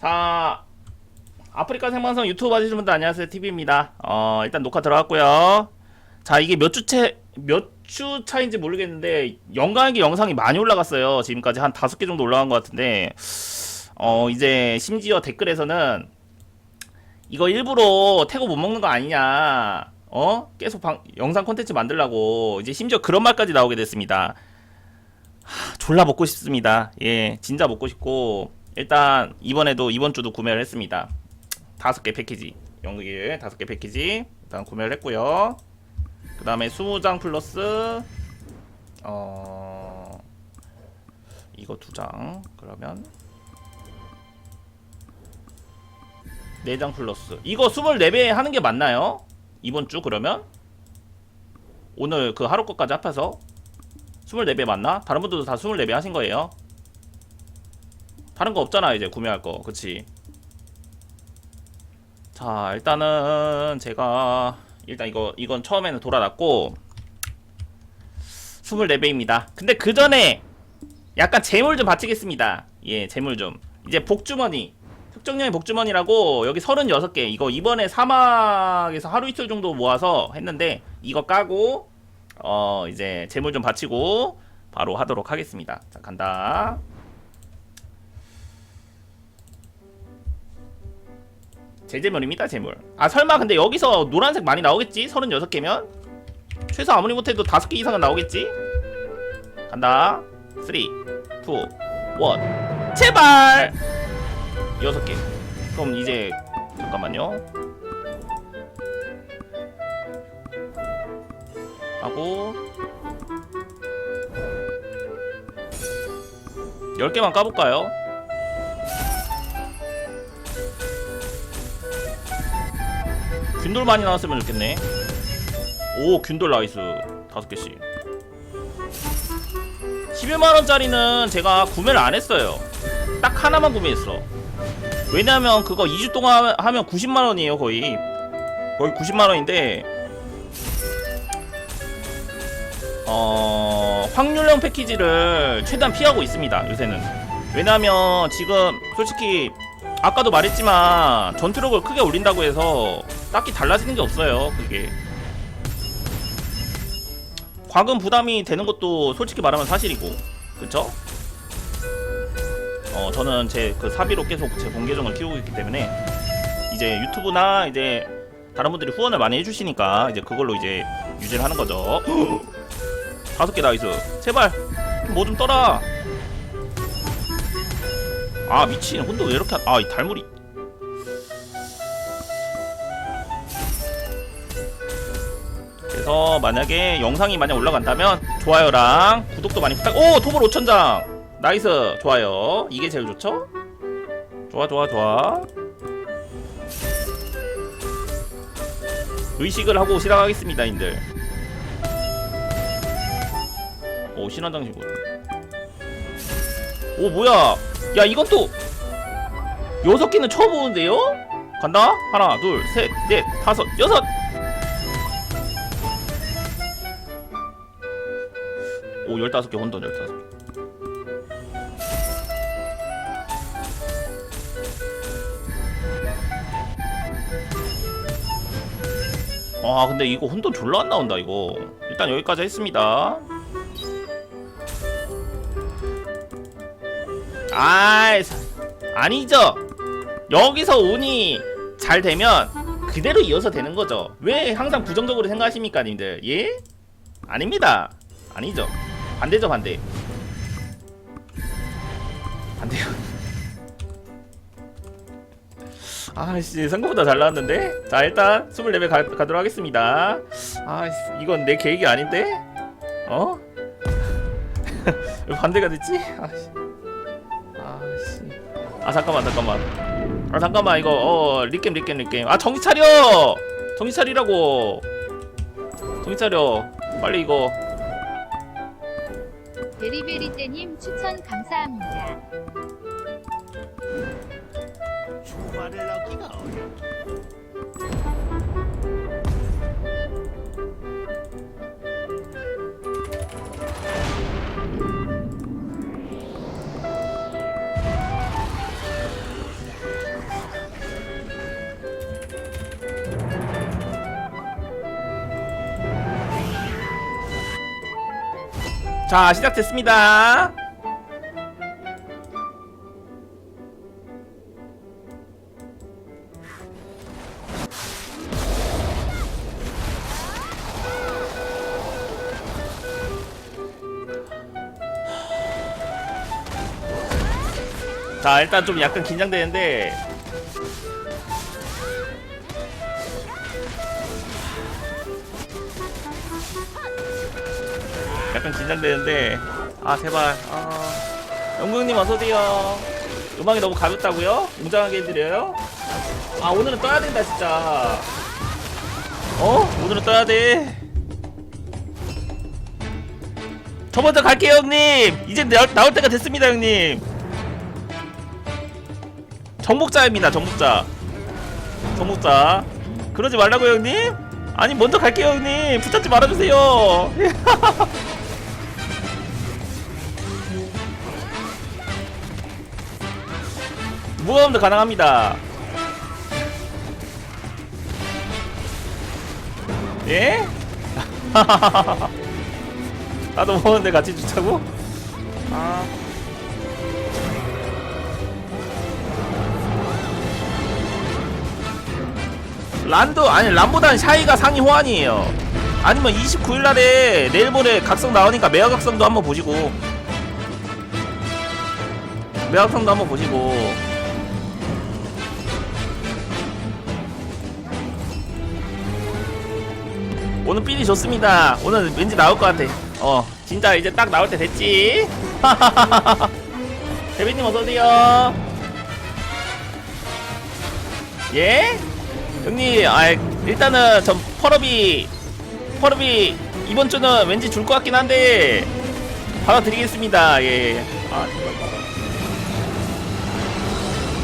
자, 아프리카 생방송 유튜브 봐주시는 분들 안녕하세요. TV입니다. 어, 일단 녹화 들어갔고요. 자, 이게 몇 주째, 몇 주 차인지 모르겠는데, 영광에게 영상이 많이 올라갔어요. 지금까지 한 다섯 개 정도 올라간 것 같은데, 어, 이제 심지어 댓글에서는, 이거 일부러 태고 못 먹는 거 아니냐, 어? 계속 방, 영상 콘텐츠 만들라고, 이제 심지어 그런 말까지 나오게 됐습니다. 하, 졸라 먹고 싶습니다. 예, 진짜 먹고 싶고, 일단 이번에도 이번 주도 구매를 했습니다. 다섯 개 패키지 연극일 다섯 개 패키지 일단 구매를 했고요. 그 다음에 20장 플러스 어 이거 두 장 그러면 네 장 플러스 이거 24배 하는 게 맞나요? 이번 주 그러면 오늘 그 하루 것까지 합해서 24배 맞나? 다른 분들도 다 24배 하신 거예요? 다른 거 없잖아 이제 구매할 거. 그치? 자 일단은 제가 일단 이거 이건 처음에는 돌아놨고 24배입니다. 근데 그 전에 약간 재물 좀 바치겠습니다. 예 재물 좀. 이제 복주머니 특정량의 복주머니라고 여기 36개. 이거 이번에 사막에서 하루 이틀 정도 모아서 했는데 이거 까고 어 이제 재물 좀 바치고 바로 하도록 하겠습니다. 자 간다 제재물입니다 재물 아 설마 근데 여기서 노란색 많이 나오겠지? 36개면? 최소 아무리 못해도 5개 이상은 나오겠지? 간다 3 2 1 제발 6개 그럼 이제 잠깐만요 하고 10개만 까볼까요? 균돌 많이 나왔으면 좋겠네. 오, 균돌 나이스. 다섯 개씩. 11만원짜리는 제가 구매를 안 했어요. 딱 하나만 구매했어. 왜냐면 그거 2주 동안 하면 90만원이에요, 거의. 거의 90만원인데, 어, 확률형 패키지를 최대한 피하고 있습니다, 요새는. 왜냐면 지금 솔직히 아까도 말했지만 전투력을 크게 올린다고 해서 딱히 달라지는 게 없어요. 그게 과금 부담이 되는 것도 솔직히 말하면 사실이고, 그쵸? 어 저는 제 그 사비로 계속 제 본계정을 키우고 있기 때문에 이제 유튜브나 이제 다른 분들이 후원을 많이 해주시니까 이제 그걸로 이제 유지를 하는 거죠. 다섯 개 나이스. 제발 뭐 좀 떠라. 아 미친. 혼도 왜 이렇게 아 이 달무리 그래서 만약에 영상이 만약 올라간다면 좋아요랑 구독도 많이 부탁 오 토벌 5천장! 나이스! 좋아요. 이게 제일 좋죠? 좋아 좋아 좋아. 의식을 하고 시작하겠습니다 인들. 오 신원장신구 오 뭐야 야 이건 또 여섯 개는 처음 보는데요? 간다. 하나 둘셋넷 다섯 여섯! 오 열다섯 개 혼돈 열다섯 개. 아 근데 이거 혼돈 졸라 안 나온다 이거. 일단 여기까지 했습니다 아이 사- 아니죠. 여기서 운이 잘 되면 그대로 이어서 되는 거죠. 왜 항상 부정적으로 생각하십니까 님들? 예? 아닙니다. 아니죠. 반대죠 반대. 반대요. 아씨 생각보다 잘 나왔는데? 자 일단 24배 가, 가도록 하겠습니다. 아 이건 내 계획이 아닌데? 어? 왜 반대가 됐지? 아씨 아 잠깐만 잠깐만. 아 잠깐만 이거 어 리겜 리겜 리겜 아 정신 차려! 정신 차리라고. 정신 차려. 빨리 이거. 베리베리떼님 추천 감사합니다. 조화를 얻기가 어려. 자 시작됐습니다. 자 일단 좀 약간 긴장되는데 약간 긴장되는데. 아 제발. 아. 영국님 어서오세요. 음악이 너무 가볍다고요? 웅장하게 해드려요? 아 오늘은 떠야 된다 진짜. 어? 오늘은 떠야 돼. 저 먼저 갈게요 형님. 이제 나, 나올 때가 됐습니다 형님. 정복자입니다 정복자. 정복자. 그러지 말라고요 형님? 아니 먼저 갈게요 형님. 붙잡지 말아주세요 무감도 가능합니다 예? 나도 먹었는데 같이 주자고? 아 란도 아니 란보다는 샤이가 상위 호환이에요. 아니면 29일 날에 내일 모레 각성 나오니까 매화 각성도 한번 보시고 매화 각성도 한번 보시고 오늘 삘이 좋습니다. 오늘 왠지 나올 것 같아. 어 진짜 이제 딱 나올 때 됐지. 대빈님 어서 오세요. 예? 형님, 아 일단은 전 펄업이 펄업이 이번 주는 왠지 줄 것 같긴 한데 받아드리겠습니다. 예. 아,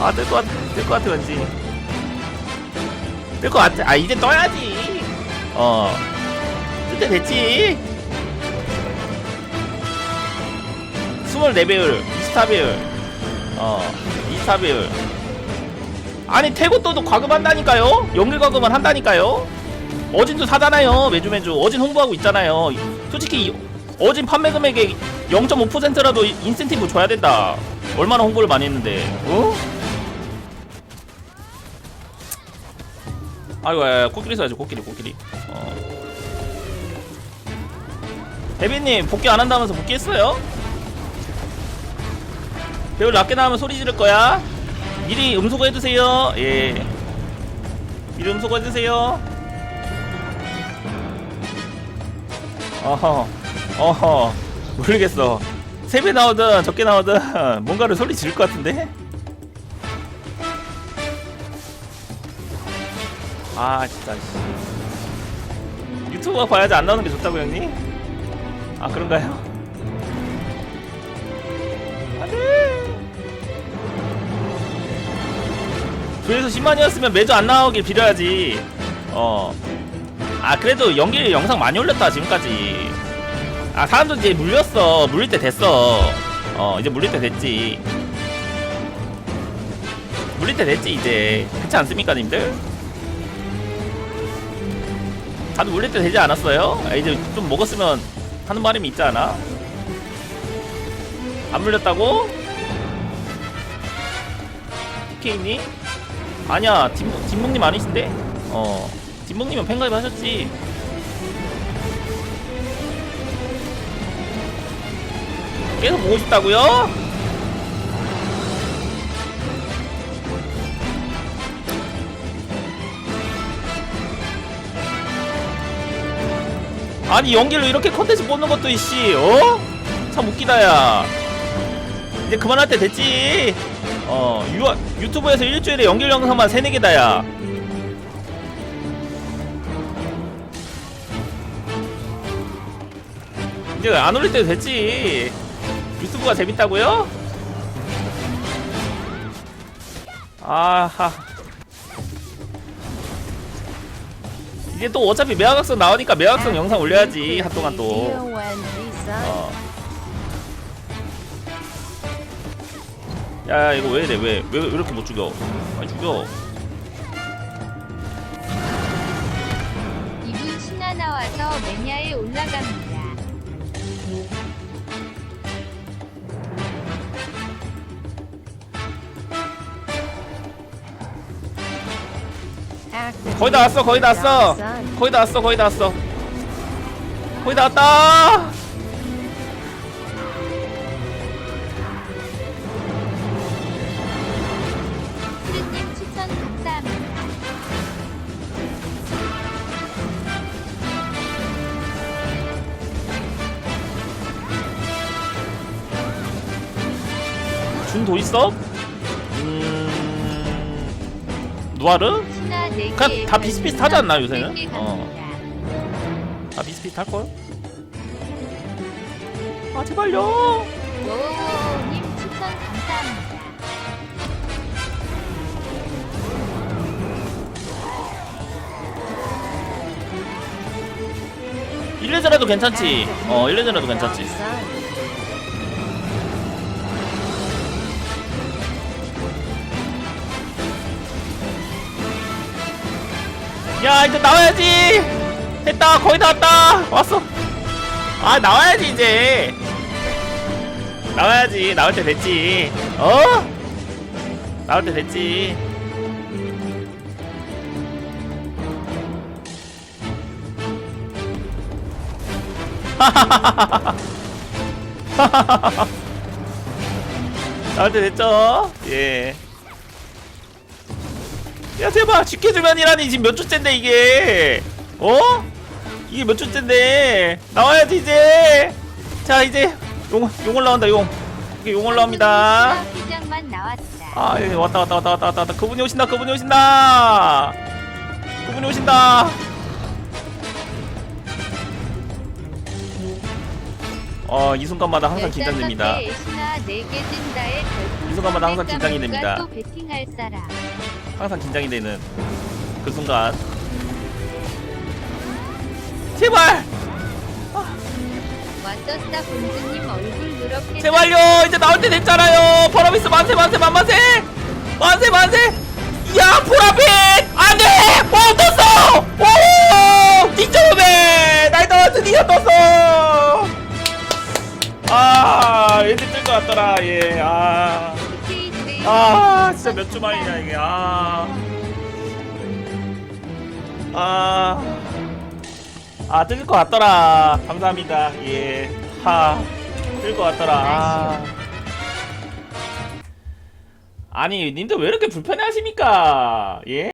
아, 같아, 뜰 것 같아 왠지. 뜰 것 같아. 아, 이제 떠야지. 어, 뜰 때 됐지. 24배율, 24배율, 어, 24배율. 아니 태고또도 과금한다니까요? 연결 과금을 한다니까요? 어진도 사잖아요 매주 매주 어진 홍보하고 있잖아요 솔직히 이- 어진 판매 금액의 0.5%라도 인센티브 줘야 된다 얼마나 홍보를 많이 했는데 어? 아이고 야, 코끼리 써야지 코끼리 코끼리 어. 대빈님 복귀 안 한다면서 복귀했어요? 배울 낮게 나오면 소리 지를 거야 미리 음소거 해주세요. 예. 미리 음소거 해주세요. 어허, 어허, 모르겠어. 세배 나오든 적게 나오든 뭔가를 소리 지를 것 같은데? 아, 진짜. 씨. 유튜브가 봐야지 안 나오는 게 좋다고, 형님? 아, 그런가요? 안 돼! 조회수 10만이었으면 매주 안 나오길 빌어야지. 어. 아 그래도 연기 영상 많이 올렸다 지금까지. 아 사람들 이제 물렸어. 물릴 때 됐어. 어 이제 물릴 때 됐지. 물릴 때 됐지 이제. 그렇지 않습니까 님들? 다들 물릴 때 되지 않았어요? 아, 이제 좀 먹었으면 하는 바람이 있지 않아? 안 물렸다고? 케이님? 아니야 뒷, 뒷목님 아니신데? 어 뒷목님은 팬가입 하셨지 계속 보고 싶다고요? 아니 연기로 이렇게 컨텐츠 뽑는 것도 이씨 어? 참 웃기다 야. 이제 그만할 때 됐지. 어 유, 유튜브에서 일주일에 연결 영상만 세네 개다 야. 이제 안 올릴 때도 됐지. 유튜브가 재밌다고요? 아하 이제 또 어차피 매화각성 나오니까 매화각성 영상 올려야지 한동안 또 어. 야 이거 왜 이래 왜, 왜 이렇게 못 죽여 빨리 죽여 이분 신나 나와서 매니아에 올라갑니다. 거의 다 왔어 거의 다 왔어 거의 다 왔어 거의 다 왔어 거의 다 왔다 푸르님 추천 감사합니다. 준 돈 있어? 음... 누아르? 4개. 그냥 다 비슷비슷하지 않나, 요새는? 어. 어. 다 비슷비슷할걸? 아 제발요 오님 추천 감사합니다. 일레전라도 괜찮지 어 1레전라도 괜찮지 야 이제 나와야지. 됐다 거의 다 왔다. 왔어. 아 나와야지 이제. 나와야지. 나올 때 됐지. 어? 나올 때 됐지. 나올 때 됐죠? 예 야 제발 지켜주면이라니 지금 몇 주째인데 이게? 어? 이게 몇 주째인데? 나와야지 이제. 자 이제 용, 용 올라온다 용. 이게 용 올라옵니다. 나왔다. 아 예, 왔다 왔다 왔다 왔다 왔다 왔다. 그분이 오신다 그분이 오신다. 그분이 오신다 어 이 순간마다 항상 긴장됩니다. 신화 4개 찐다의 이 순간마다 항상 긴장이 됩니다. 항상 긴장이 되는 그 순간. 제발! 얼굴 누렇게. 제발요! 이제 나올 때 됐잖아요! 버러비스 만세 만세 만만세! 만세 만세! 야 보라빛 같더라 예아 TK 아 진짜 몇 주 만이냐 이게 아. 아. 아, 뜰 것 같더라. 감사합니다. 예. 하. 뜰것 같더라. 아. 아니, 님들 왜 이렇게 불편해 하십니까? 예?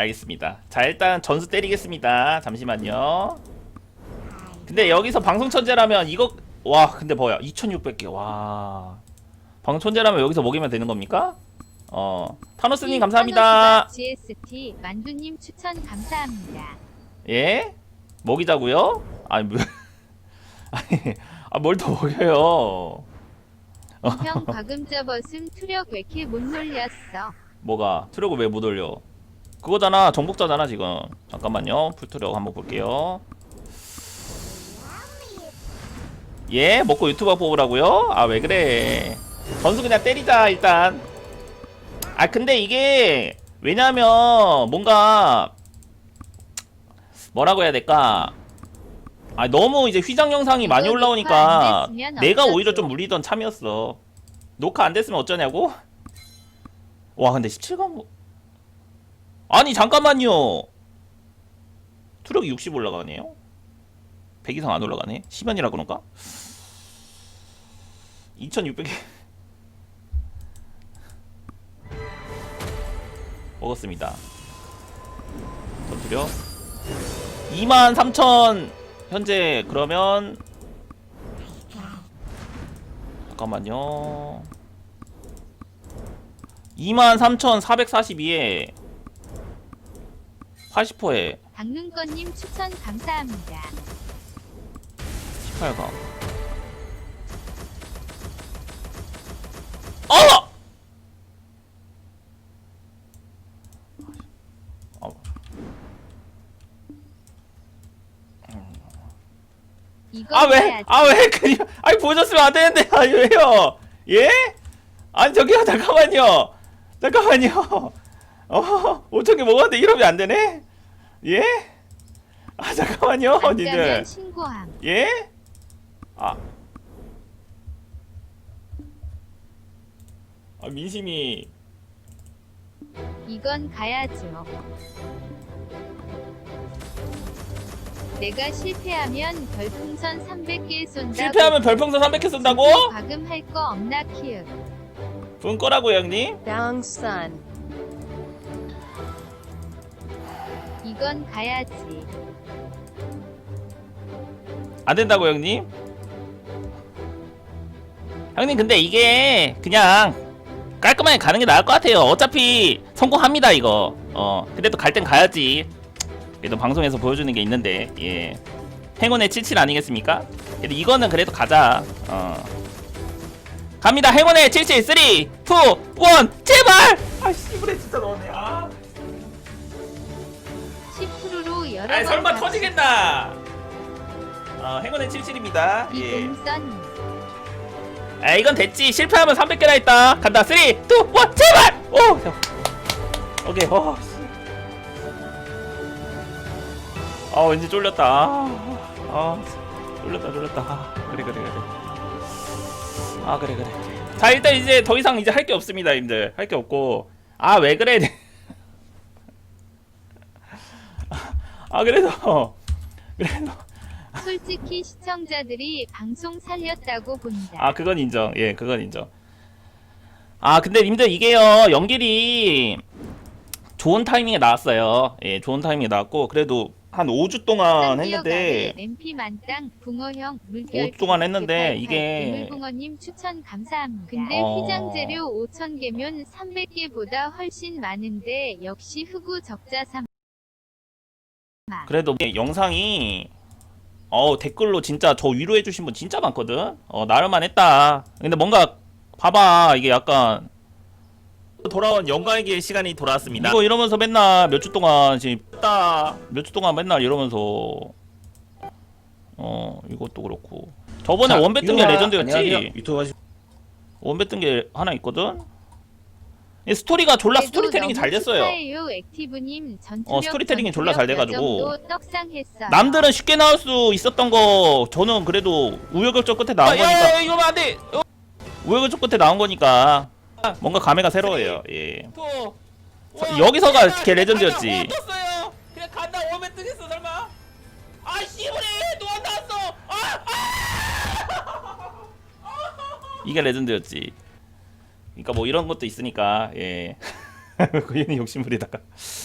알겠습니다. 자, 일단 전수 때리겠습니다. 잠시만요. 근데 여기서 방송 천재라면 이거 와, 근데 뭐야? 2600개. 와. 방송 천재라면 여기서 먹이면 되는 겁니까? 어. 타노스님 감사합니다. GST 만두님 추천 감사합니다. 예? 먹이자고요? 아니 뭐 아니 아 뭘 더 먹여요? 형 과금 접었음 투력 왜 이렇게 못 놀렸어? 뭐가 트럭을 왜 못 올려? 그거잖아. 정복자잖아 지금. 잠깐만요. 풀트럭 한번 볼게요. 예 먹고 유튜버 뽑으라고요? 아 왜 그래? 전수 그냥 때리자 일단. 아 근데 이게 왜냐면 뭔가 뭐라고 해야 될까? 아 너무 이제 휘장 영상이 많이 올라오니까 내가? 오히려 좀 물리던 참이었어. 녹화 안 됐으면 어쩌냐고? 와 근데 17강 아니 잠깐만요. 투력이 60 올라가네요? 100 이상 안 올라가네? 10연이라 그런가? 2600에 먹었습니다. 전투력 23,000 현재 그러면 잠깐만요. 23,442에 80%에 박능건님 추천 감사합니다. 18가 어! 어. 이거 아 왜? 해야지. 아 왜? 그냥 아니 보여줬으면 안 되는데 아니 왜요? 예? 아니 저기요 잠깐만요 잠깐만요 어 5천 개 먹었는데 이러면 안 되네? 예? 아 잠깐만요 안 니들 신고함. 예? 아. 아 민심이 이건 가야죠. 내가 실패하면 별풍선 300개 쏜다고. 실패하면 별풍선 300개 쏜다고? 과금 할 거 없나 키읔. 분 거라고 형님? 다운 이건 가야지. 안 된다고 형님? 형님 근데 이게 그냥 깔끔하게 가는 게 나을 것 같아요. 어차피 성공합니다 이거. 어 그래도 갈땐 가야지. 그래도 방송에서 보여주는 게 있는데 예. 행운의 77 아니겠습니까? 그래도 이거는 그래도 가자. 어. 갑니다. 행운의 77 3 2 1 제발. 아 씨부레 진짜 너네. 아. 번 설마 가- 터지겠나? 어 행운의 77입니다. 예. 이동선. 아 이건 됐지 실패하면 300개나 했다 간다 3 2 1 제발 오. 오케이 어 씨. 아 왠지 쫄렸다 아, 아 쫄렸다 쫄렸다 아, 그래 그래 그래 아 그래 그래 자 일단 이제 더 이상 이제 할 게 없습니다 님들 할 게 없고 아 왜 그래 아 그래서 그래도 솔직히 시청자들이 방송 살렸다고 본다. 아 그건 인정 예 그건 인정 아 근데 님들 이게요 연길이 좋은 타이밍에 나왔어요 예 좋은 타이밍에 나왔고 그래도 한 5주 동안 했는데 램피 만땅 붕어형 물결 5주 동안 했는데 188, 이게 물붕어님 추천 감사합니다. 근데 어. 휘장 재료 5천 개면 300개보다 훨씬 많은데 역시 흑우 적자 3. 그래도 영상이 어 댓글로 진짜 저 위로해 주신 분 진짜 많거든? 어 나를만 했다. 근데 뭔가 봐봐 이게 약간. 돌아온 영광에게 시간이 돌아왔습니다. 이거 이러면서 맨날 몇 주 동안 지금 몇 주 동안 맨날 이러면서. 어 이것도 그렇고. 저번에 자, 원배 뜬 게 레전드였지. 유튜브 하시 원배 뜬 게 하나 있거든 이 스토리가 졸라 스토리텔링이 잘 됐어요. 어, 스토리텔링이 졸라 잘 돼가지고. 떡상했어요. 남들은 쉽게 나올 수 있었던 거 저는 그래도 우여곡절 끝에 나온 거니까. 이거 안돼. 우여곡절 끝에 나온 거니까 뭔가 감회가 새로워요. 예. 서- 여기서가 걔 레전드였지. 떴어요. 그냥 간다. 오면 뜨겠어 설마. 아 씨부레! 또안 나왔어. 아, 이게 레전드였지 그러니까 뭐 이런 것도 있으니까 예. 괜히 욕심부리다가.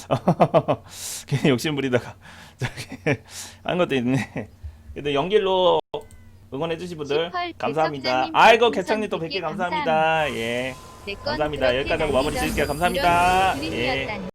괜히 욕심부리다가. 한 것도 있네. 근데 연길로 응원해주신 분들 18 감사합니다. 아이고 개창님 또 100개 100개 감사합니다. 예. 내건 감사합니다. 여기까지 하고 마무리 지을게요. 감사합니다. 예.